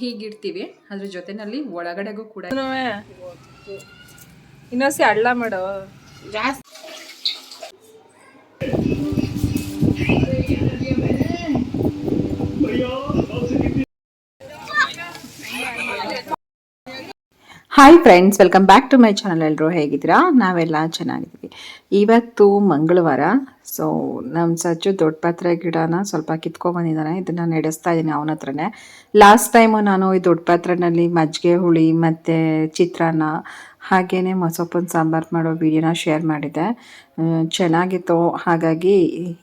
ಹೀಗಿಡ್ತೀವಿ. ಅದ್ರ ಜೊತೆನಲ್ಲಿ ಒಳಗಡೆಗೂ ಕೂಡ ಇನ್ನೊಸಿ ಅಳ್ಳ ಮಾಡೋ. ಜಾಸ್ತಿ hi friends welcome back to my channel ಎಲ್ಲರೂ ಹೇಗಿದ್ದೀರಾ? ನಾವೆಲ್ಲ ಚೆನ್ನಾಗಿದ್ದೀವಿ. ಇವತ್ತು ಮಂಗಳವಾರ ಸೊ ನಮ್ಮ ಸಜ್ಜು ದೊಡ್ಡ ಪಾತ್ರೆ ಗಿಡನ ಸ್ವಲ್ಪ ಕಿತ್ಕೊಂಡ್ಬಂದಿದ್ದಾನೆ ಇದನ್ನು ನಡೆಸ್ತಾ ಇದ್ದೀನಿ ಅವನ ಹತ್ರನೇ. ಲಾಸ್ಟ್ ಟೈಮು ನಾನು ಈ ದೊಡ್ಡ ಪಾತ್ರೆನಲ್ಲಿ ಮಜ್ಜಿಗೆ ಹುಳಿ ಮತ್ತು ಚಿತ್ರಾನ್ನ ಹಾಗೆಯೇ ಮೊಸೊಪ್ಪನ್ನು ಸಾಂಬಾರು ಮಾಡೋ ವಿಡಿಯೋನ ಶೇರ್ ಮಾಡಿದ್ದೆ ಚೆನ್ನಾಗಿತ್ತು. ಹಾಗಾಗಿ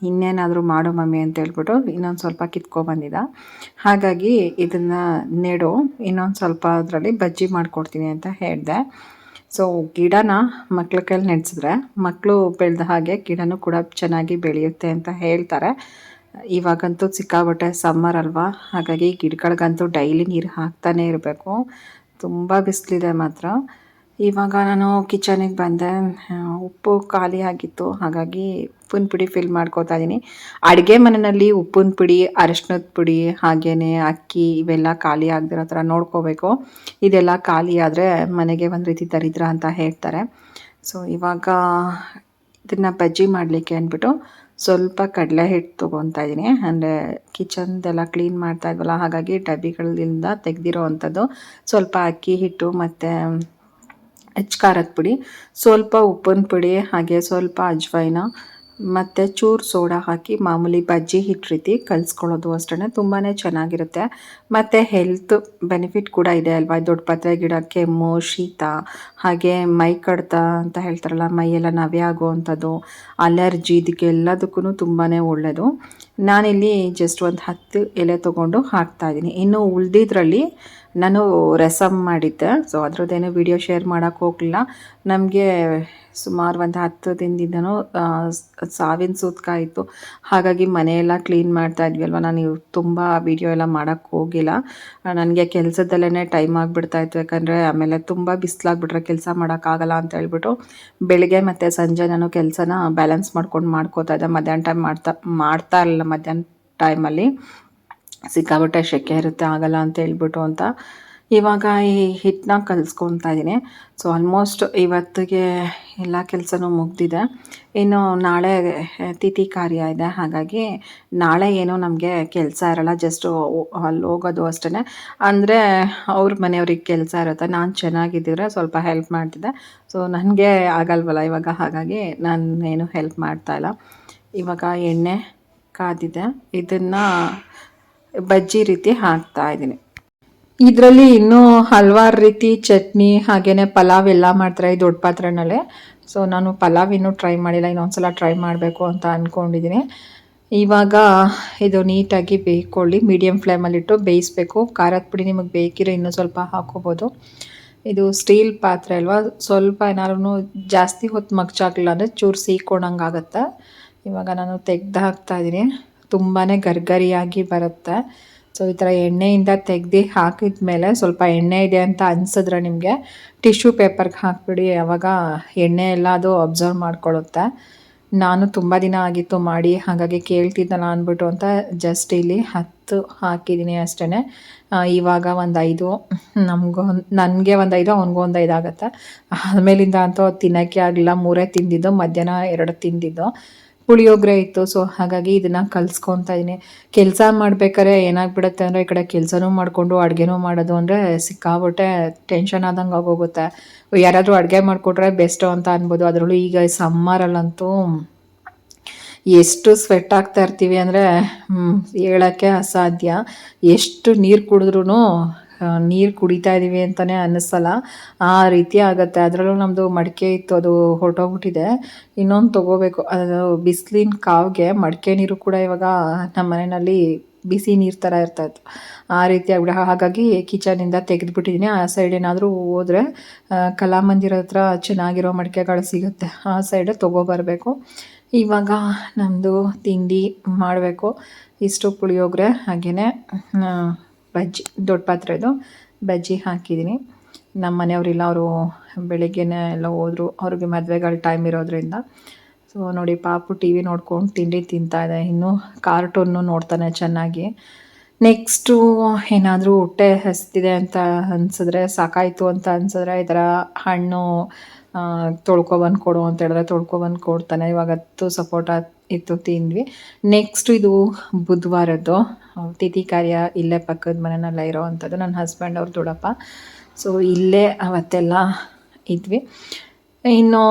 ಇನ್ನೇನಾದರೂ ಮಾಡೋ ಮಮ್ಮಿ ಅಂತ ಹೇಳ್ಬಿಟ್ಟು ಇನ್ನೊಂದು ಸ್ವಲ್ಪ ಕಿತ್ಕೊಬಂದಿದ್ದ ಹಾಗಾಗಿ ಇದನ್ನು ನೆಡು, ಇನ್ನೊಂದು ಸ್ವಲ್ಪ ಅದರಲ್ಲಿ ಬಜ್ಜಿ ಮಾಡಿಕೊಡ್ತೀನಿ ಅಂತ ಹೇಳಿದೆ. ಸೊ ಗಿಡನ ಮಕ್ಳ ಕೈಲಿ ನೆಡ್ಸಿದ್ರೆ ಮಕ್ಕಳು ಬೆಳೆದ ಹಾಗೆ ಗಿಡನೂ ಕೂಡ ಚೆನ್ನಾಗಿ ಬೆಳೆಯುತ್ತೆ ಅಂತ ಹೇಳ್ತಾರೆ. ಇವಾಗಂತೂ ಸಿಕ್ಕಾಬಟ್ಟೆ ಸಮ್ಮರ್ ಅಲ್ವಾ? ಹಾಗಾಗಿ ಗಿಡಗಳಿಗಂತೂ ಡೈಲಿ ನೀರು ಹಾಕ್ತಾನೇ ಇರಬೇಕು. ತುಂಬ ಬಿಸಿಲಿದೆ ಮಾತ್ರ. ಇವಾಗ ನಾನು ಕಿಚನಿಗೆ ಬಂದೆ. ಉಪ್ಪು ಖಾಲಿ ಆಗಿತ್ತು. ಹಾಗಾಗಿ ಉಪ್ಪಿನ ಪುಡಿ ಫಿಲ್ ಮಾಡ್ಕೋತಾ ಇದ್ದೀನಿ ಅಡುಗೆ ಮನೆಯಲ್ಲಿ ಉಪ್ಪಿನ ಪುಡಿ ಅರಶಿನದ ಪುಡಿ ಹಾಗೆಯೇ ಅಕ್ಕಿ ಇವೆಲ್ಲ ಖಾಲಿ ಆಗದಿರೋ ಥರ ನೋಡ್ಕೋಬೇಕು. ಇದೆಲ್ಲ ಖಾಲಿ ಆದರೆ ಮನೆಗೆ ಒಂದು ರೀತಿ ದರಿದ್ರ ಅಂತ ಹೇಳ್ತಾರೆ. ಸೊ ಇವಾಗ ಇದನ್ನು ಬಜ್ಜಿ ಮಾಡಲಿಕ್ಕೆ ಅಂದ್ಬಿಟ್ಟು ಸ್ವಲ್ಪ ಕಡಲೆ ಹಿಟ್ಟು ತೊಗೊತಾ ಇದ್ದೀನಿ ಅಂದರೆ ಕಿಚನ್ದೆಲ್ಲ ಕ್ಲೀನ್ ಮಾಡ್ತಾ ಇದ್ವಲ್ಲ, ಹಾಗಾಗಿ ಡಬ್ಬಿಗಳಿಂದ ತೆಗೆದಿರೋ ಅಂಥದ್ದು ಸ್ವಲ್ಪ ಅಕ್ಕಿ, ಹಿಟ್ಟು ಮತ್ತು ಹೆಚ್ ಖಾರದ ಪುಡಿ, ಸ್ವಲ್ಪ ಉಪ್ಪಿನ ಪುಡಿ ಹಾಗೆ ಸ್ವಲ್ಪ ಅಜ್ವೈನ ಮತ್ತು ಚೂರು ಸೋಡಾ ಹಾಕಿ ಮಾಮೂಲಿ ಬಜ್ಜಿ ಹಿಟ್ಟು ರೀತಿ ಕಲಿಸ್ಕೊಳ್ಳೋದು ಅಷ್ಟೇ ತುಂಬಾ ಚೆನ್ನಾಗಿರುತ್ತೆ. ಮತ್ತು ಹೆಲ್ತ್ ಬೆನಿಫಿಟ್ ಕೂಡ ಇದೆ ಅಲ್ವಾ? ದೊಡ್ಡ ಪತ್ರೆ ಗಿಡ, ಕೆಮ್ಮು, ಶೀತ ಹಾಗೆ ಮೈ ಕಡ್ತ ಅಂತ ಹೇಳ್ತಾರಲ್ಲ, ಮೈಯೆಲ್ಲ ನವೆ ಆಗುವಂಥದ್ದು, ಅಲರ್ಜಿ ಇದಕ್ಕೆಲ್ಲದಕ್ಕೂ ತುಂಬಾ ಒಳ್ಳೆಯದು ನಾನಿಲ್ಲಿ ಜಸ್ಟ್ ಒಂದು ಹತ್ತು ಎಲೆ ತೊಗೊಂಡು ಹಾಕ್ತಾ ಇದ್ದೀನಿ. ಇನ್ನು ಉಳ್ದಿದ್ರಲ್ಲಿ ನಾನು ರಸಮ್ ಮಾಡಿದ್ದೆ. ಸೊ ಅದರದ್ದೇನು ವಿಡಿಯೋ ಶೇರ್ ಮಾಡೋಕ್ಕೆ ಹೋಗಲಿಲ್ಲ. ನಮಗೆ ಸುಮಾರು ಒಂದು ಹತ್ತು ದಿನದಿಂದನೂ ಸಾವಿನ ಸೂತ್ಕ ಇತ್ತು. ಹಾಗಾಗಿ ಮನೆಯೆಲ್ಲ ಕ್ಲೀನ್ ಮಾಡ್ತಾ ಇದ್ವಿ ಅಲ್ವಾ ನಾನು ತುಂಬ ವಿಡಿಯೋ ಎಲ್ಲ ಮಾಡೋಕ್ಕೆ ಹೋಗಿಲ್ಲ. ನನಗೆ ಕೆಲಸದಲ್ಲೇ ಟೈಮ್ ಆಗಿಬಿಡ್ತಾ ಇತ್ತು. ಯಾಕಂದರೆ ಆಮೇಲೆ ತುಂಬ ಬಿಸಿಲಾಗ್ಬಿಟ್ರೆ ಮಾಡೋಕ್ಕಾಗಲ್ಲ ಅಂತ ಹೇಳ್ಬಿಟ್ಟು ಬೆಳಿಗ್ಗೆ ಮತ್ತು ಸಂಜೆ ನಾನು ಕೆಲಸನ ಬ್ಯಾಲೆನ್ಸ್ ಮಾಡ್ಕೊಂಡು ಮಾಡ್ಕೋತಾ ಇದ್ದೆ. ಮಧ್ಯಾಹ್ನ ಟೈಮ್ ಮಾಡ್ತಾ ಮಾಡ್ತಾ ಇರಲಿಲ್ಲ ಮಧ್ಯಾಹ್ನ ಟೈಮಲ್ಲಿ ಸಿಕ್ಕಾಬಟ್ಟೆ ಶೆಕೆ ಇರುತ್ತೆ, ಆಗಲ್ಲ ಅಂತ ಹೇಳ್ಬಿಟ್ಟು ಅಂತ ಇವಾಗ ಈ ಹಿಟ್ಟನ್ನ ಕಲಿಸ್ಕೊತಾ ಇದ್ದೀನಿ ಸೊ ಆಲ್ಮೋಸ್ಟ್ ಇವತ್ತಿಗೆ ಎಲ್ಲ ಕೆಲಸನೂ ಮುಗ್ದಿದೆ. ಇನ್ನು ನಾಳೆ ತಿಥಿ ಕಾರ್ಯ ಇದೆ. ಹಾಗಾಗಿ ನಾಳೆ ಏನೂ ನಮಗೆ ಕೆಲಸ ಇರಲ್ಲ. ಜಸ್ಟು ಅಲ್ಲಿ ಹೋಗೋದು ಅಷ್ಟೇ ಅಂದರೆ ಅವ್ರ ಮನೆಯವ್ರಿಗೆ ಕೆಲಸ ಇರುತ್ತೆ. ನಾನು ಚೆನ್ನಾಗಿದ್ದರೆ ಸ್ವಲ್ಪ ಹೆಲ್ಪ್ ಮಾಡ್ತಿದ್ದೆ. ಸೊ ನನಗೆ ಆಗಲ್ವಲ್ಲ ಇವಾಗ. ಹಾಗಾಗಿ ನಾನು ಏನು ಹೆಲ್ಪ್ ಮಾಡ್ತಾಯಿಲ್ಲ ಇವಾಗ ಎಣ್ಣೆ ಕಾದಿದೆ. ಇದನ್ನು ಬಜ್ಜಿ ರೀತಿ ಹಾಕ್ತಾ ಇದ್ದೀನಿ ಇದರಲ್ಲಿ ಇನ್ನೂ ಹಲವಾರು ರೀತಿ ಚಟ್ನಿ ಹಾಗೆಯೇ ಪಲಾವ್ ಎಲ್ಲ ಮಾಡ್ತಾರೆ ಈ ದೊಡ್ಡ ಪಾತ್ರೆನಲ್ಲೇ. ಸೊ ನಾನು ಪಲಾವ್ ಇನ್ನೂ ಟ್ರೈ ಮಾಡಿಲ್ಲ, ಇನ್ನೊಂದ್ಸಲ ಟ್ರೈ ಮಾಡಬೇಕು ಅಂತ ಅಂದ್ಕೊಂಡಿದ್ದೀನಿ ಇವಾಗ ಇದು ನೀಟಾಗಿ ಬೇಯ್ಕೊಳ್ಳಿ ಮೀಡಿಯಮ್ ಫ್ಲೇಮಲ್ಲಿಟ್ಟು ಬೇಯಿಸ್ಬೇಕು. ಖಾರದ ಪುಡಿ ನಿಮಗೆ ಬೇಕಿರೋ ಇನ್ನೂ ಸ್ವಲ್ಪ ಹಾಕೋಬೋದು ಇದು ಸ್ಟೀಲ್ ಪಾತ್ರೆ ಅಲ್ವಾ, ಸ್ವಲ್ಪ ಏನಾದ್ರೂ ಜಾಸ್ತಿ ಹೊತ್ತು ಮಗ್ಚಾಗಲಿಲ್ಲ ಅಂದರೆ ಚೂರು ಸೀಕೊಂಡಂಗೆ ಆಗುತ್ತೆ. ಇವಾಗ ನಾನು ತೆಗ್ದು ಹಾಕ್ತಾ ಇದ್ದೀನಿ ತುಂಬಾ ಗರ್ಗರಿಯಾಗಿ ಬರುತ್ತೆ. ಸೊ, ಈ ಥರ ಎಣ್ಣೆಯಿಂದ ತೆಗ್ದು ಹಾಕಿದ ಮೇಲೆ ಸ್ವಲ್ಪ ಎಣ್ಣೆ ಇದೆ ಅಂತ ಅನಿಸಿದ್ರೆ ನಿಮಗೆ ಟಿಶ್ಯೂ ಪೇಪರ್ಗೆ ಹಾಕ್ಬಿಡಿ, ಯಾವಾಗ ಎಣ್ಣೆ ಎಲ್ಲ ಅದು ಅಬ್ಸರ್ವ್ ಮಾಡ್ಕೊಳ್ಳುತ್ತೆ. ನಾನು ತುಂಬ ದಿನ ಆಗಿತ್ತು ಮಾಡಿ, ಹಾಗಾಗಿ ಕೇಳ್ತಿದ್ದಲ್ಲ ಅಂದ್ಬಿಟ್ಟು ಅಂತ ಜಸ್ಟ್ ಇಲ್ಲಿ ಹತ್ತು ಹಾಕಿದ್ದೀನಿ ಅಷ್ಟೇ ಇವಾಗ ಒಂದು ಐದು ನಮಗೊಂದು ನನಗೆ ಒಂದು ಐದು, ಅವ್ನಿಗೂ ಒಂದು ಐದು ಆಗುತ್ತೆ. ಆಮೇಲಿಂದ ಅಂತೂ ತಿನ್ನೋಕ್ಕೆ ಆಗಲಿಲ್ಲ, ಮೂರೇ ತಿಂದಿದ್ದು, ಮಧ್ಯಾಹ್ನ ಎರಡು ತಿಂದಿದ್ದು. ಪುಳಿಯೋಗರೆ ಇತ್ತು. ಸೊ ಹಾಗಾಗಿ ಇದನ್ನು ಕಲಿಸ್ಕೊತಾ ಇದ್ದೀನಿ ಕೆಲಸ ಮಾಡ್ಬೇಕಾದ್ರೆ ಏನಾಗ್ಬಿಡುತ್ತೆ ಅಂದರೆ ಈ ಕಡೆ ಕೆಲಸನೂ ಮಾಡಿಕೊಂಡು ಅಡುಗೆನೂ ಮಾಡೋದು ಅಂದರೆ ಸಿಕ್ಕಾಬಿಟ್ಟೆ ಟೆನ್ಷನ್ ಆದಂಗೆ ಆಗೋಗುತ್ತೆ. ಯಾರಾದರೂ ಅಡುಗೆ ಮಾಡಿಕೊಟ್ರೆ ಬೆಸ್ಟು ಅಂತ ಅನ್ಬೋದು. ಅದರಲ್ಲೂ ಈಗ ಸಮ್ಮರಲ್ಲಂತೂ ಎಷ್ಟು ಸ್ವೆಟ್ ಆಗ್ತಾ ಇರ್ತೀವಿ ಅಂದರೆ ಹೇಳೋಕ್ಕೆ ಅಸಾಧ್ಯ. ಎಷ್ಟು ನೀರು ಕುಡಿದ್ರೂ ನೀರು ಕುಡಿತಾ ಇದ್ದೀವಿ ಅಂತಲೇ ಅನ್ನಿಸಲ್ಲ. ಆ ರೀತಿ ಆಗುತ್ತೆ. ಅದರಲ್ಲೂ ನಮ್ಮದು ಮಡಿಕೆ ಇತ್ತು. ಅದು ಹೊರಟೋಗ್ಬಿಟ್ಟಿದೆ. ಇನ್ನೊಂದು ತೊಗೋಬೇಕು. ಅದು ಬಿಸಿಲಿನ ಕಾವಿಗೆ ಮಡಿಕೆ ನೀರು ಕೂಡ ಇವಾಗ ನಮ್ಮ ಮನೆಯಲ್ಲಿ ಬಿಸಿ ನೀರು ಥರ ಇರ್ತಾಯಿತ್ತು ಆ ರೀತಿ ಆಗ್ಬಿಡ. ಹಾಗಾಗಿ ಕಿಚನಿಂದ ತೆಗೆದುಬಿಟ್ಟಿದ್ದೀನಿ ಆ ಸೈಡ್ ಏನಾದರೂ ಹೋದರೆ ಕಲಾಮಂದಿರ ಹತ್ರ ಚೆನ್ನಾಗಿರೋ ಮಡಿಕೆಗಳು ಸಿಗುತ್ತೆ. ಆ ಸೈಡ್ ತೊಗೊಬರಬೇಕು ಇವಾಗ ನಮ್ಮದು ತಿಂಡಿ ಮಾಡಬೇಕು. ಇಷ್ಟು ಪುಳಿಯೋಗರೆ ಹಾಗೆಯೇ ಬಜ್ಜಿ, ದೊಡ್ಡ ಪಾತ್ರೆದು ಬಜ್ಜಿ ಹಾಕಿದ್ದೀನಿ ನಮ್ಮ ಮನೆಯವರಿಲ್ಲ, ಅವರು ಬೆಳಗ್ಗೆನೇ ಎಲ್ಲ ಹೋದರು. ಅವ್ರಿಗೆ ಮದುವೆಗಳ ಟೈಮ್ ಇರೋದ್ರಿಂದ. ಸೊ ನೋಡಿ, ಪಾಪು ಟಿ ವಿ ನೋಡ್ಕೊಂಡು ತಿಂಡಿ ತಿಂತಾ ಇದೆ. ಇನ್ನು ಕಾರ್ಟೂನ್ನು ನೋಡ್ತಾನೆ ಚೆನ್ನಾಗಿ. ನೆಕ್ಸ್ಟು ಏನಾದರೂ ಹೊಟ್ಟೆ ಹಸ್ತಿದೆ ಅಂತ ಅನ್ಸಿದ್ರೆ, ಸಾಕಾಯಿತು ಅಂತ ಅನ್ಸಿದ್ರೆ, ಈ ಥರ ಹಣ್ಣು ತೊಳ್ಕೊಬಂದು ಕೊಡು ಅಂತ ಹೇಳಿದ್ರೆ ತೊಳ್ಕೊಬಂದು ಕೊಡ್ತಾನೆ. ಇವಾಗ ಹತ್ತು ಸಪೋಟ ಇತ್ತು ತಿಂದ್ವಿ. ನೆಕ್ಸ್ಟ್ ಇದು ಬುಧವಾರದ್ದು ತಿಥಿ ಕಾರ್ಯ ಇಲ್ಲೇ ಪಕ್ಕದ ಮನೆಯಲ್ಲ ಇರೋ ಅಂಥದ್ದು ನನ್ನ ಹಸ್ಬೆಂಡ್ ಅವ್ರ ದೊಡ್ಡಪ್ಪ ಸೊ ಇಲ್ಲೇ ಅವತ್ತೆಲ್ಲ ಇದ್ವಿ. ಇನ್ನು,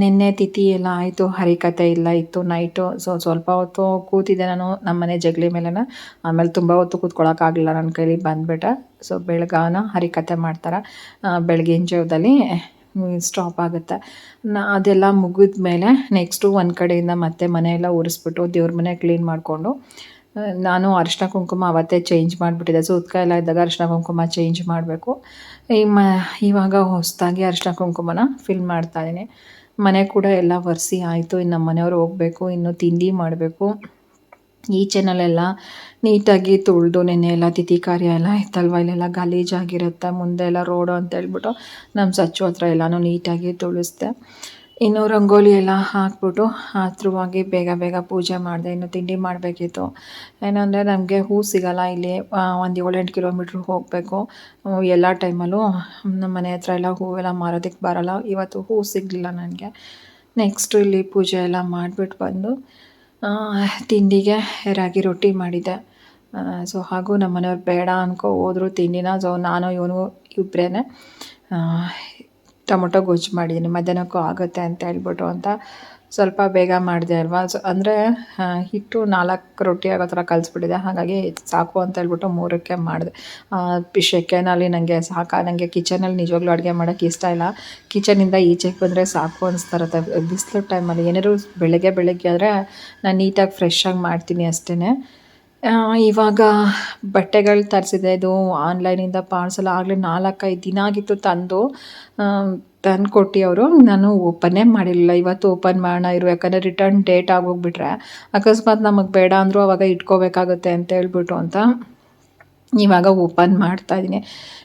ನಿನ್ನೆ ತಿಥಿ ಎಲ್ಲ ಆಯಿತು ಹರಿಕತೆ ಇಲ್ಲ ಇತ್ತು ನೈಟು ಸೊ ಸ್ವಲ್ಪ ಹೊತ್ತು ಕೂತಿದ್ದೆ ನಾನು ನಮ್ಮ ಮನೆ ಜಗಲಿ ಮೇಲೆನ. ಆಮೇಲೆ ತುಂಬ ಹೊತ್ತು ಕೂತ್ಕೊಳ್ಳೋಕ್ಕಾಗಲಿಲ್ಲ ನನ್ನ ಕೈಲಿ ಬಂದುಬಿಟ್ಟೆ. ಸೊ ಬೆಳಗಾನ ಹರಿಕತೆ ಮಾಡ್ತಾರೆ ಬೆಳಗಿನ ಜಾವದಲ್ಲಿ. ಸ್ಟಾಪ್ ಆಗುತ್ತೆ. ನಾ ಅದೆಲ್ಲ ಮುಗಿದ ಮೇಲೆ ನೆಕ್ಸ್ಟು ಒಂದು ಕಡೆಯಿಂದ ಮತ್ತೆ ಮನೆಯೆಲ್ಲ ಉರಿಸ್ಬಿಟ್ಟು ದೇವ್ರ ಮನೆ ಕ್ಲೀನ್ ಮಾಡಿಕೊಂಡು ನಾನು ಅರಿಶಿನ ಕುಂಕುಮ ಅವತ್ತೇ ಚೇಂಜ್ ಮಾಡಿಬಿಟ್ಟಿದ್ದೆ. ಸೂತ್ಕ ಎಲ್ಲ ಇದ್ದಾಗ ಅರಿಶಿನ ಕುಂಕುಮ ಚೇಂಜ್ ಮಾಡಬೇಕು. ಈ ಮ, ಇವಾಗ ಹೊಸದಾಗಿ ಅರಿಶಿನ ಕುಂಕುಮನ ಫಿಲ್ ಮಾಡ್ತಾ ಇದ್ದೀನಿ. ಮನೆ ಕೂಡ ಎಲ್ಲ ಒರೆಸಿ ಆಯಿತು. ಇನ್ನು ನಮ್ಮ ಮನೆಯವ್ರು ಹೋಗಬೇಕು, ಇನ್ನು ತಿಂಡಿ ಮಾಡಬೇಕು. ಈಚೆನಲ್ಲೆಲ್ಲ ನೀಟಾಗಿ ತುಳಿದು ನೆನೆ ಎಲ್ಲ ತಿಥಿ ಕಾರ್ಯ ಎಲ್ಲ ಇತ್ತಲ್ವ? ಇಲ್ಲೆಲ್ಲ ಗಲೀಜಾಗಿರುತ್ತೆ ಮುಂದೆ ಎಲ್ಲ ರೋಡು ಅಂತ ಹೇಳ್ಬಿಟ್ಟು ನಮ್ಮ ಸಚ್ಚು ಹತ್ರ ಎಲ್ಲನೂ ನೀಟಾಗಿ ತುಳಿಸ್ದೆ. ಇನ್ನು ರಂಗೋಲಿ ಎಲ್ಲ ಹಾಕ್ಬಿಟ್ಟು ಹತ್ರವಾಗಿ ಬೇಗ ಬೇಗ ಪೂಜೆ ಮಾಡಿದೆ. ಇನ್ನು ತಿಂಡಿ ಮಾಡಬೇಕಿತ್ತು. ಏನಂದರೆ ನಮಗೆ ಹೂ ಸಿಗಲ್ಲ ಇಲ್ಲಿ. ಒಂದು ಏಳೆಂಟು ಕಿಲೋಮೀಟ್ರ್ ಹೋಗಬೇಕು. ಎಲ್ಲ ಟೈಮಲ್ಲೂ ನಮ್ಮ ಮನೆ ಹತ್ರ ಎಲ್ಲ ಹೂವೆಲ್ಲ ಮಾರೋದಕ್ಕೆ ಬರಲ್ಲ. ಇವತ್ತು ಹೂ ಸಿಗಲಿಲ್ಲ ನನಗೆ. ನೆಕ್ಸ್ಟು ಇಲ್ಲಿ ಪೂಜೆ ಎಲ್ಲ ಮಾಡಿಬಿಟ್ಟು ಬಂದು ತಿಂಡಿಗೆ ರಾಗಿ ರೊಟ್ಟಿ ಮಾಡಿದ್ದೆ ಸೊ ಹಾಗೂ ನಮ್ಮ ಮನೆಯವ್ರು ಬೇಡ ಅನ್ಕೊ ಹೋದ್ರು ತಿಂಡಿನ. ಸೊ ನಾನು, ಇವನು ಇಬ್ಬರೇ ಟೊಮೊಟೊ ಗೊಜ್ಜು ಮಾಡಿದ್ದೀನಿ ಮಧ್ಯಾಹ್ನಕ್ಕೂ ಆಗುತ್ತೆ ಅಂತ ಹೇಳ್ಬಿಟ್ಟು ಅಂತ ಸ್ವಲ್ಪ ಬೇಗ ಮಾಡಿದೆ ಅಲ್ವಾ? ಸೊ ಅಂದರೆ ಹಿಟ್ಟು ನಾಲ್ಕು ರೊಟ್ಟಿ ಆಗೋ ಥರ ಕಲಿಸ್ಬಿಟ್ಟಿದೆ. ಹಾಗಾಗಿ ಸಾಕು ಅಂತ ಹೇಳ್ಬಿಟ್ಟು ಮೂರಕ್ಕೆ ಮಾಡಿದೆ. ಸೆಕೆನಲ್ಲಿ ನನಗೆ ಸಾಕ? ನನಗೆ ಕಿಚನಲ್ಲಿ ನಿಜವಾಗ್ಲೂ ಅಡುಗೆ ಮಾಡೋಕ್ಕೆ ಇಷ್ಟ ಇಲ್ಲ. ಕಿಚನಿಂದ ಈಚೆಗೆ ಬಂದರೆ ಸಾಕು ಅನಿಸ್ತಾ ಬಿಸಿಲು ಟೈಮಲ್ಲಿ ಏನಾದ್ರು ಬೆಳಗ್ಗೆ ಬೆಳಗ್ಗೆ ಆದರೆ ನಾನು ನೀಟಾಗಿ ಫ್ರೆಶ್ಶಾಗಿ ಮಾಡ್ತೀನಿ ಅಷ್ಟೇ ಇವಾಗ ಬಟ್ಟೆಗಳು ತರಿಸಿದೆ. ಇದು ಆನ್ಲೈನಿಂದ ಪಾರ್ಸಲ್ ಆಗಲೇ ನಾಲ್ಕೈದು ದಿನ ಆಗಿತ್ತು ತಂದು. ತಂದು ಕೊಟ್ಟು ಅವರು, ನಾನು ಓಪನ್ನೇ ಮಾಡಿರಲಿಲ್ಲ. ಇವತ್ತು ಓಪನ್ ಮಾಡೋಣ ಇರು, ಯಾಕಂದರೆ ರಿಟರ್ನ್ ಡೇಟ್ ಆಗೋಗ್ಬಿಟ್ರೆ. ಅಕಸ್ಮಾತ್ ನಮಗೆ ಬೇಡ ಅಂದರೂ ಅವಾಗ ಇಟ್ಕೋಬೇಕಾಗುತ್ತೆ ಅಂತ ಹೇಳ್ಬಿಟ್ಟು ಅಂತ ಇವಾಗ ಓಪನ್ ಮಾಡ್ತಾ ಇದ್ದೀನಿ.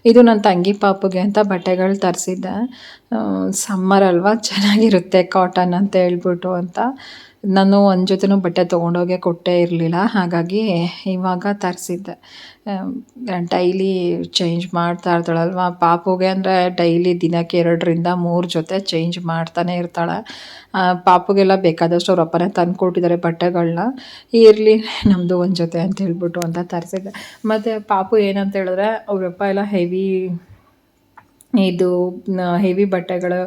ಇದು ನನ್ನ ತಂಗಿ ಪಾಪುಗೆ ಅಂತ ಬಟ್ಟೆಗಳು ತರಿಸಿದ್ದೆ. ಸಮ್ಮರ್ ಅಲ್ವಾ? ಚೆನ್ನಾಗಿರುತ್ತೆ ಕಾಟನ್ ಅಂತ ಹೇಳ್ಬಿಟ್ಟು ಅಂತ. ನಾನು ಒಂದು ಜೊತೆನೂ ಬಟ್ಟೆ ತೊಗೊಂಡೋಗೇ ಕೊಟ್ಟೇ ಇರಲಿಲ್ಲ. ಹಾಗಾಗಿ ಇವಾಗ ತರಿಸಿದ್ದೆ. ಡೈಲಿ ಚೇಂಜ್ ಮಾಡ್ತಾ ಇರ್ತಾಳಲ್ವ? ಪಾಪುಗೆ ಅಂದರೆ ಡೈಲಿ ದಿನಕ್ಕೆ ಎರಡರಿಂದ ಮೂರು ಜೊತೆ ಚೇಂಜ್ ಮಾಡ್ತಾನೆ ಇರ್ತಾಳೆ. ಪಾಪುಗೆಲ್ಲ ಬೇಕಾದಷ್ಟು ಅವ್ರ ಅಪ್ಪನೇ ತಂದು ಕೊಟ್ಟಿದ್ದಾರೆ ಬಟ್ಟೆಗಳನ್ನ ಇರಲಿ ನಮ್ಮದು ಒಂದು ಜೊತೆ ಅಂತ ಹೇಳ್ಬಿಟ್ಟು ಅಂತ ತರಿಸಿದ್ದೆ. ಮತ್ತು ಪಾಪು ಏನಂತ ಹೇಳಿದ್ರೆ ಅವರಪ್ಪ ಎಲ್ಲ ಹೆವಿ ಇದು ಹೆವಿ ಬಟ್ಟೆಗಳು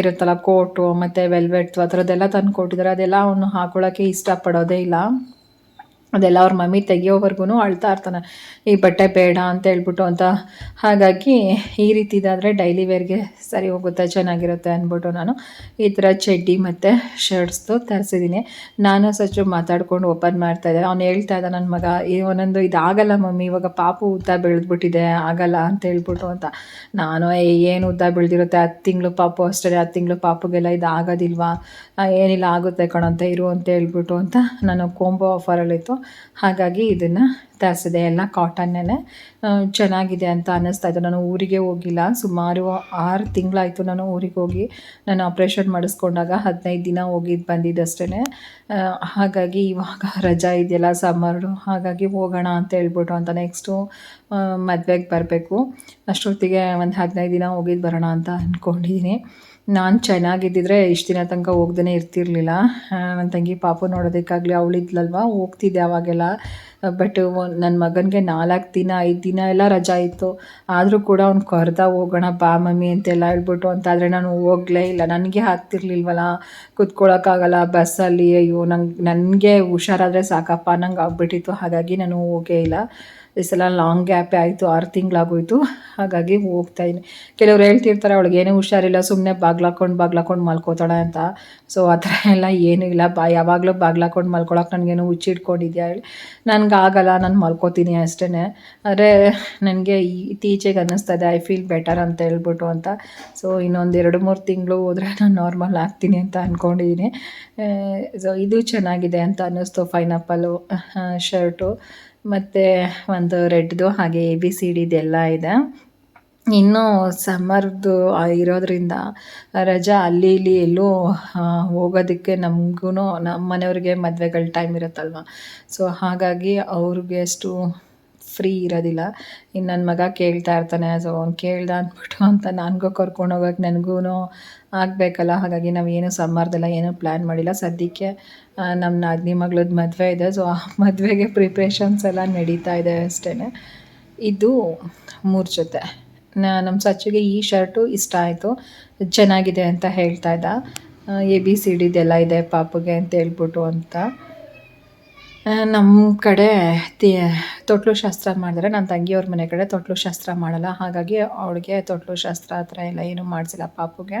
ಇರುತ್ತಲ್ಲ ಕೋಟು ಮತ್ತು ವೆಲ್ವೆಟ್ ಆ ಥರದ್ದೆಲ್ಲ ತಂದು ಕೊಟ್ಟಿದ್ದಾರೆ ಅದೆಲ್ಲ ಅವನು ಹಾಕೊಳ್ಳೋಕ್ಕೆ ಇಷ್ಟಪಡೋದೇ ಇಲ್ಲ. ಅದೆಲ್ಲ ಅವ್ರ ಮಮ್ಮಿ ತೆಗಿಯೋವರೆಗೂ ಅಳ್ತಾ ಇರ್ತಾನೆ. ಈ ಬಟ್ಟೆ ಬೇಡ ಅಂತ ಹೇಳ್ಬಿಟ್ಟು ಅಂತ. ಹಾಗಾಗಿ ಈ ರೀತಿ ಇದಾದರೆ ಡೈಲಿ ವೇರ್ಗೆ ಸರಿ ಹೋಗುತ್ತೆ ಚೆನ್ನಾಗಿರುತ್ತೆ ಅಂದ್ಬಿಟ್ಟು ನಾನು ಈ ಥರ ಚಡ್ಡಿ ಮತ್ತು ಶರ್ಟ್ಸ್ದು ತರಿಸಿದ್ದೀನಿ ನಾನು ಸಚ್ಚು ಮಾತಾಡ್ಕೊಂಡು ಓಪನ್ ಮಾಡ್ತಾ ಇದ್ದೆ. ಅವ್ನು ಹೇಳ್ತಾ ಇದ್ದ ನನ್ನ ಮಗ ಈ ಒಂದೊಂದು ಇದಾಗಲ್ಲ ಮಮ್ಮಿ ಇವಾಗ ಪಾಪು ಉದ್ದ ಬೆಳೆದ್ಬಿಟ್ಟಿದೆ ಆಗಲ್ಲ ಅಂತ ಹೇಳ್ಬಿಟ್ಟು ಅಂತ. ನಾನು "ಏ, ಏನು ಉದ್ದ ಬೆಳೆದಿರುತ್ತೆ? ಹತ್ತು ತಿಂಗಳು ಪಾಪು ಅಷ್ಟೇ ಹತ್ತು ತಿಂಗಳು ಪಾಪುಗೆಲ್ಲ ಇದು ಆಗೋದಿಲ್ವಾ ಏನಿಲ್ಲ ಆಗುತ್ತೆ ಕಣಂತ ಇರು ಅಂತ ಹೇಳ್ಬಿಟ್ಟು ಅಂತ ನಾನು ಕೋಂಬೋ ಆಫರಲ್ಲಿತ್ತು ಹಾಗಾಗಿ ಇದನ್ನು ತರಿಸಿದೆ ಎಲ್ಲ ಕಾಟನ್ನೇ ಚೆನ್ನಾಗಿದೆ ಅಂತ ಅನ್ನಿಸ್ತಾ ಇತ್ತು ನಾನು ಊರಿಗೆ ಹೋಗಿಲ್ಲ. ಸುಮಾರು ಆರು ತಿಂಗಳಾಯಿತು ನಾನು ಊರಿಗೆ ಹೋಗಿ. ನಾನು ಆಪ್ರೇಷನ್ ಮಾಡಿಸ್ಕೊಂಡಾಗ ಹದಿನೈದು ದಿನ ಹೋಗಿದ್ದು ಬಂದಿದ್ದಷ್ಟೇ ಹಾಗಾಗಿ ಇವಾಗ ರಜಾ ಇದೆಯಲ್ಲ ಸಮ್ಮರ್ಡು ಹಾಗಾಗಿ ಹೋಗೋಣ ಅಂತ ಹೇಳ್ಬಿಟ್ಟು ಅಂತ ನೆಕ್ಸ್ಟು ಮದುವೆಗೆ ಬರಬೇಕು. ಅಷ್ಟೊತ್ತಿಗೆ ಒಂದು ಹದಿನೈದು ದಿನ ಹೋಗಿದ್ದು ಬರೋಣ ಅಂತ ಅಂದ್ಕೊಂಡಿದ್ದೀನಿ ನಾನು ಚೆನ್ನಾಗಿದ್ದಿದ್ರೆ ಇಷ್ಟು ದಿನ ತನಕ ಹೋಗ್ದೇ ಇರ್ತಿರ್ಲಿಲ್ಲ. ನನ್ನ ತಂಗಿ ಪಾಪು ನೋಡೋದಕ್ಕಾಗಲಿ ಅವಳಿದ್ಲಲ್ವ ಹೋಗ್ತಿದ್ದೆ ಅವಾಗೆಲ್ಲ. ಬಟ್ ನನ್ನ ಮಗನಿಗೆ ನಾಲ್ಕು ದಿನ, ಐದು ದಿನ ಎಲ್ಲ ರಜಾ ಇತ್ತು. ಆದರೂ ಕೂಡ ಅವ್ನು ಕರೆದ ಹೋಗೋಣ ಬಾ ಮಮ್ಮಿ ಅಂತೆಲ್ಲ ಹೇಳ್ಬಿಟ್ಟು ಅಂತ ಆದರೆ ನಾನು ಹೋಗಲೇ ಇಲ್ಲ. ನನಗೆ ಆಗ್ತಿರ್ಲಿಲ್ವಲ್ಲ? ಕೂತ್ಕೊಳ್ಳೋಕ್ಕಾಗಲ್ಲ ಬಸ್ಸಲ್ಲಿ. ಅಯ್ಯೋ, ನಂಗೆ, ನನಗೆ ಹುಷಾರಾದರೆ ಸಾಕಪ್ಪ. ನಂಗೆ ಆಗ್ಬಿಟ್ಟಿತ್ತು. ಹಾಗಾಗಿ ನಾನು ಹೋಗೇ ಇಲ್ಲ. ಈ ಸಲ ಲಾಂಗ್ ಗ್ಯಾಪೇ ಆಯಿತು, ಆರು ತಿಂಗಳಾಗೋಯ್ತು. ಹಾಗಾಗಿ ಹೋಗ್ತಾ ಇದ್ದೀನಿ. ಕೆಲವ್ರು ಹೇಳ್ತಿರ್ತಾರೆ, ಅವಳಿಗೆ ಏನೂ ಹುಷಾರಿಲ್ಲ ಸುಮ್ಮನೆ ಬಾಗ್ಲಾಕೊಂಡು ಬಾಗ್ಲಾಕೊಂಡು ಮಲ್ಕೋತಾಳೆ ಅಂತ. ಸೊ ಆ ಥರ ಎಲ್ಲ ಏನೂ ಇಲ್ಲ. ಬಾ, ಯಾವಾಗಲೂ ಬಾಗ್ಲಾಕೊಂಡು ಮಲ್ಕೊಳಕ್ಕೆ ನನಗೇನು ಹುಚ್ಚಿಟ್ಕೊಂಡಿದ್ಯಾ ಹೇಳಿ. ನನಗೆ ಆಗಲ್ಲ, ನಾನು ಮಲ್ಕೋತೀನಿ ಅಷ್ಟೇ ಆದರೆ ನನಗೆ ಇತ್ತೀಚೆಗೆ ಅನ್ನಿಸ್ತಾ ಇದೆ ಐ ಫೀಲ್ ಬೆಟರ್ ಅಂತ ಹೇಳ್ಬಿಟ್ಟು ಅಂತ. ಸೊ ಇನ್ನೊಂದು ಎರಡು, ಮೂರು ತಿಂಗಳು ಹೋದರೆ ನಾನು ನಾರ್ಮಲ್ ಆಗ್ತೀನಿ ಅಂತ ಅಂದ್ಕೊಂಡಿದ್ದೀನಿ ಸೊ ಇದು ಚೆನ್ನಾಗಿದೆ ಅಂತ ಅನ್ನಿಸ್ತು ಫೈನಾಪಲ್ಲು ಶರ್ಟು ಮತ್ತು ಒಂದು ರೆಡ್ದು, ಹಾಗೆ ಎ ಬಿ ಸಿ ಡಿದೆಲ್ಲ ಇದೆ. ಇನ್ನೂ ಸಮ್ಮರ್ದು ಇರೋದ್ರಿಂದ ರಜಾ ಅಲ್ಲಿ ಇಲ್ಲಿ ಎಲ್ಲೂ ಹೋಗೋದಕ್ಕೆ ನಮಗೂ ನಮ್ಮ ಮನೆಯವ್ರಿಗೆ ಮದುವೆಗಳ ಟೈಮ್ ಇರುತ್ತಲ್ವ? ಸೊ ಹಾಗಾಗಿ ಅವ್ರಿಗೆ ಅಷ್ಟು ಫ್ರೀ ಇರೋದಿಲ್ಲ. ಇನ್ನು ನನ್ನ ಮಗ ಕೇಳ್ತಾ ಇರ್ತಾನೆ, ಸೊ ಅವ್ನು ಕೇಳ್ದ ಅಂದ್ಬಿಟ್ಟು ಅಂತ ನನಗೂ ಕರ್ಕೊಂಡು ಹೋಗೋಕೆ ನನಗೂ ಆಗಬೇಕಲ್ಲ? ಹಾಗಾಗಿ ನಾವು ಏನು ಸಮ್ಮರ್ದೆಲ್ಲ ಏನೂ ಪ್ಲ್ಯಾನ್ ಮಾಡಿಲ್ಲ. ಸದ್ಯಕ್ಕೆ ನಮ್ಮ ನಾಗ್ನಿ ಮಗಳದ್ದು ಮದುವೆ ಇದೆ. ಸೊ ಆ ಮದುವೆಗೆ ಪ್ರಿಪ್ರೇಷನ್ಸ್ ಎಲ್ಲ ನಡೀತಾ ಇದೆ ಅಷ್ಟೇ ಇದು ಮೂರು ಜೊತೆ. ನಮ್ಮ ಸಚ್ಚಿಗೆ ಈ ಶರ್ಟು ಇಷ್ಟ ಆಯಿತು. ಚೆನ್ನಾಗಿದೆ ಅಂತ ಹೇಳ್ತಾ ಇದ್ದ. ಎ, ಬಿ, ಸಿ ಡಿದೆಲ್ಲ ಇದೆ ಪಾಪುಗೆ ಅಂತ ಹೇಳ್ಬಿಟ್ಟು ಅಂತ. ನಮ್ಮ ಕಡೆ ತೊಟ್ಲು ಶಾಸ್ತ್ರ ಮಾಡಿದ್ರೆ ನನ್ನ ತಂಗಿಯವ್ರ ಮನೆ ಕಡೆ ತೊಟ್ಲು ಶಾಸ್ತ್ರ ಮಾಡಲ್ಲ. ಹಾಗಾಗಿ ಅವಳಿಗೆ ತೊಟ್ಲು ಶಾಸ್ತ್ರ ಹತ್ರ ಎಲ್ಲ ಏನೂ ಮಾಡಿಸಿಲ್ಲ ಪಾಪುಗೆ.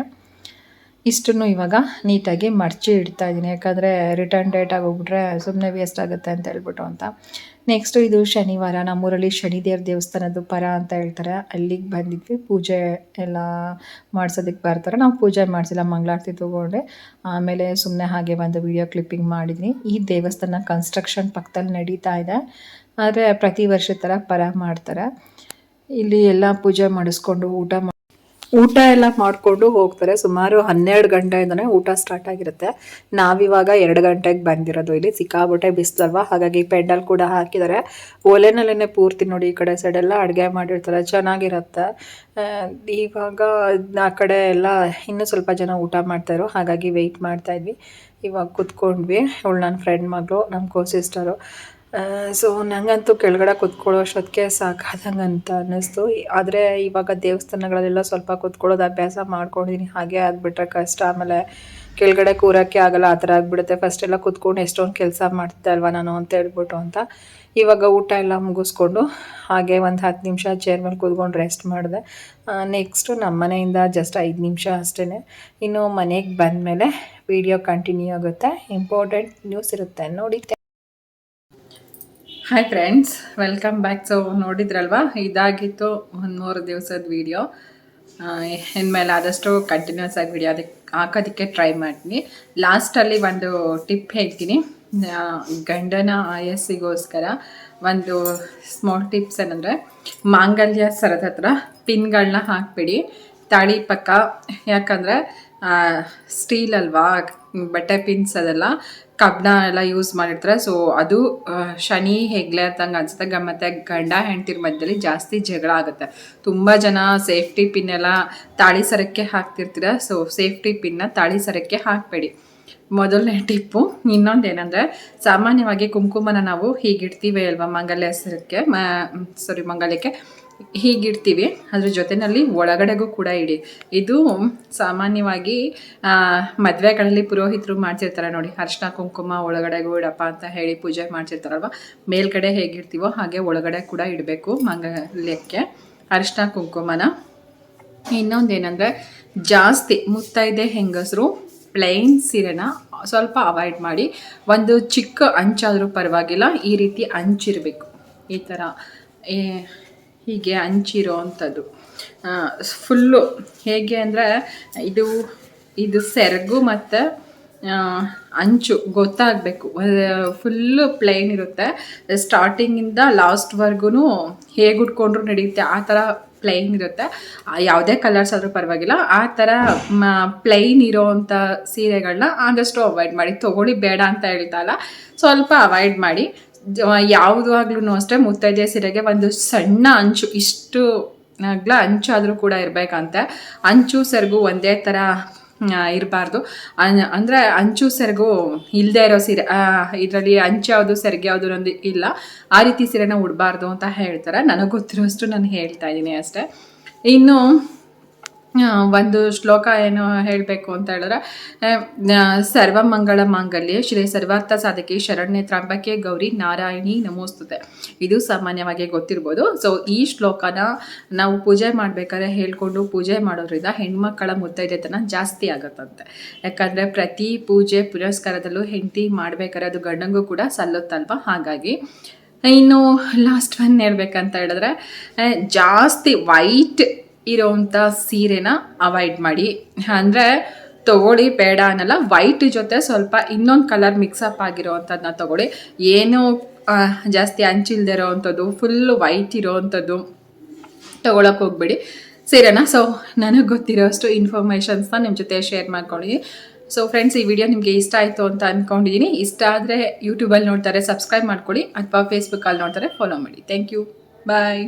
ಇಷ್ಟನ್ನು ಇವಾಗ ನೀಟಾಗಿ ಮಡಚಿ ಇಡ್ತಾ ಇದ್ದೀನಿ. ಯಾಕಂದರೆ ರಿಟರ್ನ್ ಡೇಟ್ ಆಗೋಗ್ಬಿಟ್ರೆ ಸುಮ್ಮನೆ ವೇಸ್ಟ್ ಆಗುತ್ತೆ ಅಂತ ಹೇಳ್ಬಿಟ್ಟು ಅಂತ. ನೆಕ್ಸ್ಟು ಇದು ಶನಿವಾರ, ನಮ್ಮೂರಲ್ಲಿ ಶನಿದೇವ್ರ ದೇವಸ್ಥಾನದ್ದು ಪರ ಅಂತ ಹೇಳ್ತಾರೆ. ಅಲ್ಲಿಗೆ ಬಂದಿದ್ವಿ. ಪೂಜೆ ಎಲ್ಲ ಮಾಡ್ಸೋದಕ್ಕೆ ಬರ್ತಾರೆ. ನಾವು ಪೂಜೆ ಮಾಡಿಸಿಲ್ಲ, ಮಂಗಳಾರತಿ ತೊಗೊಂಡೆ. ಆಮೇಲೆ ಸುಮ್ಮನೆ ಹಾಗೆ ಒಂದು ವಿಡಿಯೋ ಕ್ಲಿಪ್ಪಿಂಗ್ ಮಾಡಿದ್ವಿ. ಈ ದೇವಸ್ಥಾನ ಕನ್ಸ್ಟ್ರಕ್ಷನ್ ಪಕ್ಕದಲ್ಲಿ ನಡೀತಾ ಇದೆ. ಆದರೆ ಪ್ರತಿ ವರ್ಷದ ಥರ ಪರ ಮಾಡ್ತಾರೆ. ಇಲ್ಲಿ ಎಲ್ಲ ಪೂಜೆ ಮಾಡಿಸ್ಕೊಂಡು ಊಟ ಊಟ ಎಲ್ಲ ಮಾಡಿಕೊಂಡು ಹೋಗ್ತಾರೆ. ಸುಮಾರು ಹನ್ನೆರಡು ಗಂಟೆಯಿಂದನೇ ಊಟ ಸ್ಟಾರ್ಟ್ ಆಗಿರುತ್ತೆ. ನಾವಿವಾಗ ಎರಡು ಗಂಟೆಗೆ ಬಂದಿರೋದು ಇಲ್ಲಿ. ಸಿಕ್ಕಾಬಟ್ಟೆ ಬಿಸಿಲಲ್ವಾ. ಹಾಗಾಗಿ ಪೆಂಡಲ್ ಕೂಡ ಹಾಕಿದ್ದಾರೆ. ಒಲೆನಲ್ಲೇ ಪೂರ್ತಿ ನೋಡಿ ಈ ಕಡೆ ಸೈಡ್ ಎಲ್ಲ ಅಡುಗೆ ಮಾಡಿರ್ತಾರೆ. ಚೆನ್ನಾಗಿರುತ್ತೆ. ಇವಾಗ ಆ ಕಡೆ ಎಲ್ಲ ಇನ್ನೂ ಸ್ವಲ್ಪ ಜನ ಊಟ ಮಾಡ್ತಾಯಿದ್ರು ಹಾಗಾಗಿ ವೆಯ್ಟ್ ಮಾಡ್ತಾಯಿದ್ವಿ ಇವಾಗ ಕುತ್ಕೊಂಡ್ವಿ. ಅವಳು ನನ್ನ ಫ್ರೆಂಡ್ ಮಗಳು ನಮ್ಮ ಕೋ ಸಿಸ್ಟರು ಸೊ ನನಗಂತೂ ಕೆಳಗಡೆ ಕುತ್ಕೊಳ್ಳೋ ಅಷ್ಟೊತ್ತಿಗೆ ಸಾಕಾದಂಗೆ ಅಂತ ಅನ್ನಿಸ್ತು. ಆದರೆ ಇವಾಗ ದೇವಸ್ಥಾನಗಳಲ್ಲೆಲ್ಲ ಸ್ವಲ್ಪ ಕುತ್ಕೊಳ್ಳೋದು ಅಭ್ಯಾಸ ಮಾಡ್ಕೊಂಡಿದ್ದೀನಿ ಹಾಗೆ ಆಗಿಬಿಟ್ರೆ ಕಷ್ಟ. ಆಮೇಲೆ ಕೆಳಗಡೆ ಕೂರೋಕ್ಕೆ ಆಗಲ್ಲ, ಆ ಥರ ಆಗಿಬಿಡುತ್ತೆ. ಫಸ್ಟ್ ಎಲ್ಲ ಕುತ್ಕೊಂಡು ಎಷ್ಟೊಂದು ಕೆಲಸ ಮಾಡ್ತಿದ್ದೆ ಅಲ್ವಾ ನಾನು ಅಂತ ಹೇಳ್ಬಿಟ್ಟು ಅಂತ. ಇವಾಗ ಊಟ ಎಲ್ಲ ಮುಗಿಸ್ಕೊಂಡು ಹಾಗೆ ಒಂದು ಹತ್ತು ನಿಮಿಷ ಚೇರ್ ಮೇಲೆ ಕೂತ್ಕೊಂಡು ರೆಸ್ಟ್ ಮಾಡಿದೆ. ನೆಕ್ಸ್ಟು ನಮ್ಮ ಮನೆಯಿಂದ ಜಸ್ಟ್ ಐದು ನಿಮಿಷ ಅಷ್ಟೇ ಇನ್ನು ಮನೆಗೆ ಬಂದಮೇಲೆ ವಿಡಿಯೋ ಕಂಟಿನ್ಯೂ ಆಗುತ್ತೆ. ಇಂಪಾರ್ಟೆಂಟ್ ನ್ಯೂಸ್ ಇರುತ್ತೆ. ನೋಡಿ. Hi friends welcome back so ನೋಡಿದ್ರಲ್ವಾ? ಇದಾಗಿತ್ತು ಒಂದು ಮೂರು ದಿವಸದ ವೀಡಿಯೋ ಇನ್ಮೇಲೆ ಆದಷ್ಟು ಕಂಟಿನ್ಯೂಸ್ ಆಗಿ ವಿಡಿಯೋ ಅದಕ್ಕೆ ಹಾಕೋದಕ್ಕೆ ಟ್ರೈ ಮಾಡ್ತೀನಿ. ಲಾಸ್ಟಲ್ಲಿ ಒಂದು ಟಿಪ್ ಹೇಳ್ತೀನಿ. ಗಂಡನ ಆಯಸ್ಸಿಗೋಸ್ಕರ ಒಂದು ಸ್ಮಾಲ್ ಟಿಪ್ಸ್ ಏನಂದರೆ, ಮಾಂಗಲ್ಯ ಸರದ ಹತ್ರ ಪಿನ್ಗಳನ್ನ ಹಾಕ್ಬಿಡಿ. ತಾಳಿ ಪಕ್ಕ. ಯಾಕಂದರೆ ಸ್ಟೀಲ್ ಅಲ್ವಾ, ಬಟ್ಟೆ ಪಿನ್ಸ್ ಅದೆಲ್ಲ, ಕಬ್ಬಿಣ ಎಲ್ಲ ಯೂಸ್ ಮಾಡಿರ್ತಾರೆ. ಸೊ ಅದು ಶನಿ, ಹೆಗ್ಲೆ ಅಂತಂಗೆ ಅನ್ಸುತ್ತೆ. ಮತ್ತು ಗಂಡ ಹೆಂಡ್ತಿರ ಮಧ್ಯದಲ್ಲಿ ಜಾಸ್ತಿ ಜಗಳ ಆಗುತ್ತೆ. ತುಂಬ ಜನ ಸೇಫ್ಟಿ ಪಿನ್ ಎಲ್ಲ ತಾಳಿ ಸರಕ್ಕೆ ಹಾಕ್ತಿರ್ತೀರ? ಸೊ ಸೇಫ್ಟಿ ಪಿನ್ನ ತಾಳಿ ಸರಕ್ಕೆ ಹಾಕಬೇಡಿ. ಮೊದಲನೇ ಟಿಪ್ಪು ಇನ್ನೊಂದು ಏನಂದರೆ, ಸಾಮಾನ್ಯವಾಗಿ ಕುಂಕುಮನ ನಾವು ಹೀಗಿಡ್ತೀವಿ ಅಲ್ವಾ, ಮಂಗಲ್ಯ ಸರಕ್ಕೆ ಸಾರಿ ಮಂಗಲ್ಯಕ್ಕೆ? ಹೀಗಿಡ್ತೀವಿ ಅದ್ರ ಜೊತೆಯಲ್ಲಿ ಒಳಗಡೆಗೂ ಕೂಡ ಇಡಿ. ಇದು ಸಾಮಾನ್ಯವಾಗಿ ಮದುವೆಗಳಲ್ಲಿ ಪುರೋಹಿತರು ಮಾಡ್ತಿರ್ತಾರೆ ನೋಡಿ. ಅರ್ಶಿನ, ಕುಂಕುಮ, ಒಳಗಡೆಗೂ ಇಡಪ್ಪ ಅಂತ ಹೇಳಿ ಪೂಜೆ ಮಾಡ್ತಿರ್ತಾರಲ್ವ? ಮೇಲ್ಗಡೆ ಹೇಗಿರ್ತೀವೋ ಹಾಗೆ ಒಳಗಡೆ ಕೂಡ ಇಡಬೇಕು ಮಂಗಲ್ಯಕ್ಕೆ. ಅರ್ಶಿನ, ಕುಂಕುಮನ. ಇನ್ನೊಂದೇನೆಂದರೆ, ಜಾಸ್ತಿ ಮುತ್ತೈದೆ ಹೆಂಗಸರು ಪ್ಲೈನ್ ಸೀರೆನ ಸ್ವಲ್ಪ ಅವಾಯ್ಡ್ ಮಾಡಿ, ಒಂದು ಚಿಕ್ಕ ಅಂಚಾದರೂ ಪರವಾಗಿಲ್ಲ, ಈ ರೀತಿ ಅಂಚಿರಬೇಕು. ಈ ಥರ ಹೀಗೆ ಹಂಚಿರೋ ಅಂಥದ್ದು ಫುಲ್ಲು ಹೇಗೆ ಅಂದರೆ ಇದು ಇದು ಸೆರಗು ಮತ್ತು ಅಂಚು ಗೊತ್ತಾಗಬೇಕು. ಫುಲ್ಲು ಪ್ಲೇನ್ ಇರುತ್ತೆ. ಸ್ಟಾರ್ಟಿಂಗಿಂದ ಲಾಸ್ಟ್ವರೆಗೂ ಹೇಗೆ ಉಟ್ಕೊಂಡ್ರು ನಡೆಯುತ್ತೆ, ಆ ಥರ ಪ್ಲೈನ್ ಇರುತ್ತೆ. ಯಾವುದೇ ಕಲರ್ಸ್ ಆದರೂ ಪರವಾಗಿಲ್ಲ. ಆ ಥರ ಪ್ಲೈನ್ ಇರೋವಂಥ ಸೀರೆಗಳನ್ನ ಆದಷ್ಟು ಅವಾಯ್ಡ್ ಮಾಡಿ. ತೊಗೊಳ್ಳಿ, ಬೇಡ ಅಂತ ಹೇಳ್ತಾ ಇಲ್ಲ. ಸ್ವಲ್ಪ ಅವಾಯ್ಡ್ ಮಾಡಿ. ಯಾವುದಾಗ್ಲೂ ಅಷ್ಟೇ ಮುತ್ತೈದೆ ಸೀರೆಗೆ ಒಂದು ಸಣ್ಣ ಅಂಚು, ಇಷ್ಟು ಅಗ್ಲ ಅಂಚಾದರೂ ಕೂಡ ಇರಬೇಕಂತೆ. ಅಂಚು ಸೆರಗು ಒಂದೇ ಥರ ಇರಬಾರ್ದು. ಅಂದರೆ ಅಂಚು ಸೆರಗು ಇಲ್ಲದೆ ಇರೋ ಸೀರೆ ಇದರಲ್ಲಿ ಅಂಚು ಯಾವುದು, ಸೆರಗು ಯಾವುದು ಅನ್ನೋದು ಇಲ್ಲ. ಆ ರೀತಿ ಸೀರೆನ ಉಡಬಾರ್ದು ಅಂತ ಹೇಳ್ತಾರೆ. ನನಗೆ ಗೊತ್ತಿರೋಷ್ಟು ನಾನು ಹೇಳ್ತಾ ಇದ್ದೀನಿ ಅಷ್ಟೇ. ಇನ್ನು ಒಂದು ಶ್ಲೋಕ ಏನು ಹೇಳಬೇಕು ಅಂತ ಹೇಳಿದ್ರೆ ಸರ್ವ ಸರ್ವಮಂಗಳ ಮಾಂಗಲ್ಯ, ಶ್ರೀ ಸರ್ವಾರ್ಥ ಸಾಧಕಿ ಶರಣ್ಯ ತ್ರಂಬಕೆ ಗೌರಿ ನಾರಾಯಣಿ ನಮೋಸ್ತುತೆ. ಇದು ಸಾಮಾನ್ಯವಾಗಿ ಗೊತ್ತಿರ್ಬೋದು. ಸೊ ಈ ಶ್ಲೋಕನ ನಾವು ಪೂಜೆ ಮಾಡಬೇಕಾದ್ರೆ ಹೇಳ್ಕೊಂಡು ಪೂಜೆ ಮಾಡೋದ್ರಿಂದ ಹೆಣ್ಮಕ್ಕಳ ಮುತ್ತೈದೆತನ ಜಾಸ್ತಿ ಆಗುತ್ತಂತೆ. ಯಾಕಂದರೆ ಪ್ರತಿ ಪೂಜೆ ಪುರಸ್ಕಾರದಲ್ಲೂ ಹೆಂಡತಿ ಮಾಡಬೇಕಾದ್ರೆ ಅದು ಗಂಡಂಗೂ ಕೂಡ ಸಲ್ಲುತ್ತಲ್ವ? ಹಾಗಾಗಿ, ಇನ್ನು ಲಾಸ್ಟ್ ಒನ್ ಹೇಳ್ಬೇಕಂತ ಹೇಳಿದ್ರೆ ಜಾಸ್ತಿ ವೈಟ್ ಇರೋವಂಥ ಸೀರೆನ ಅವಾಯ್ಡ್ ಮಾಡಿ. ಅಂದರೆ ತಗೊಳ್ಳಿ, ಬೇಡ ಅನ್ನಲ್ಲ ವೈಟ್ ಜೊತೆ ಸ್ವಲ್ಪ ಇನ್ನೊಂದು ಕಲರ್ ಮಿಕ್ಸಪ್ ಆಗಿರೋವಂಥದ್ದನ್ನ ತಗೊಳ್ಳಿ. ಏನೂ ಜಾಸ್ತಿ ಹಂಚಿಲ್ದೇ ಇರೋವಂಥದ್ದು ಫುಲ್ಲು ವೈಟ್ ಇರೋವಂಥದ್ದು ತೊಗೊಳಕ್ಕೆ ಹೋಗ್ಬೇಡಿ. ಸೀರೆನಾ ಸೊ ನನಗೆ ಗೊತ್ತಿರೋಷ್ಟು ಇನ್ಫಾರ್ಮೇಷನ್ಸ್ನ ನಿಮ್ಮ ಜೊತೆ ಶೇರ್ ಮಾಡ್ಕೊಳ್ಳಿ. ಸೊ ಫ್ರೆಂಡ್ಸ್ ಈ ವಿಡಿಯೋ ನಿಮಗೆ ಇಷ್ಟ ಆಯಿತು ಅಂತ ಅಂದ್ಕೊಂಡಿದ್ದೀನಿ ಇಷ್ಟ ಆದರೆ ಯೂಟ್ಯೂಬಲ್ಲಿ ನೋಡ್ತಾರೆ ಸಬ್ಸ್ಕ್ರೈಬ್ ಮಾಡ್ಕೊಳ್ಳಿ. ಅಥವಾ ಫೇಸ್ಬುಕ್ಕಲ್ಲಿ ನೋಡ್ತಾರೆ ಫಾಲೋ ಮಾಡಿ. Thank you bye